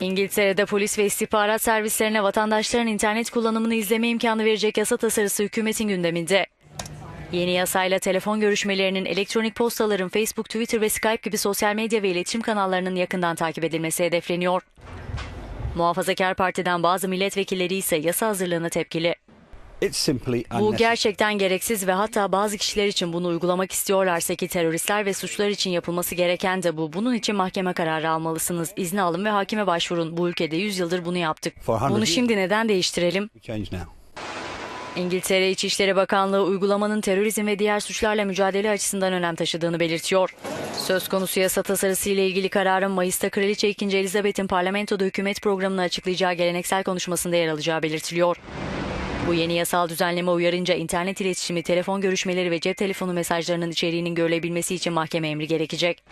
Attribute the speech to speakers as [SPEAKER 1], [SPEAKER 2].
[SPEAKER 1] İngiltere'de polis ve istihbarat servislerine vatandaşların internet kullanımını izleme imkanı verecek yasa tasarısı hükümetin gündeminde. Yeni yasayla telefon görüşmelerinin, elektronik postaların, Facebook, Twitter ve Skype gibi sosyal medya ve iletişim kanallarının yakından takip edilmesi hedefleniyor. Muhafazakar Parti'den bazı milletvekilleri ise yasa hazırlığına tepkili. Bu gerçekten gereksiz ve hatta bazı kişiler için bunu uygulamak istiyorlarsa ki teröristler ve suçlar için yapılması gereken de bu. Bunun için mahkeme kararı almalısınız. İzni alın ve hakime başvurun. Bu ülkede 100 yıldır bunu yaptık.
[SPEAKER 2] For 100
[SPEAKER 1] Bunu şimdi neden değiştirelim? İngiltere İçişleri Bakanlığı uygulamanın terörizm ve diğer suçlarla mücadele açısından önem taşıdığını belirtiyor. Söz konusu yasa tasarısı ile ilgili kararın Mayıs'ta Kraliçe 2. Elizabeth'in parlamentoda hükümet programını açıklayacağı geleneksel konuşmasında yer alacağı belirtiliyor. Bu yeni yasal düzenleme uyarınca internet iletişimi, telefon görüşmeleri ve cep telefonu mesajlarının içeriğinin görülebilmesi için mahkeme emri gerekecek.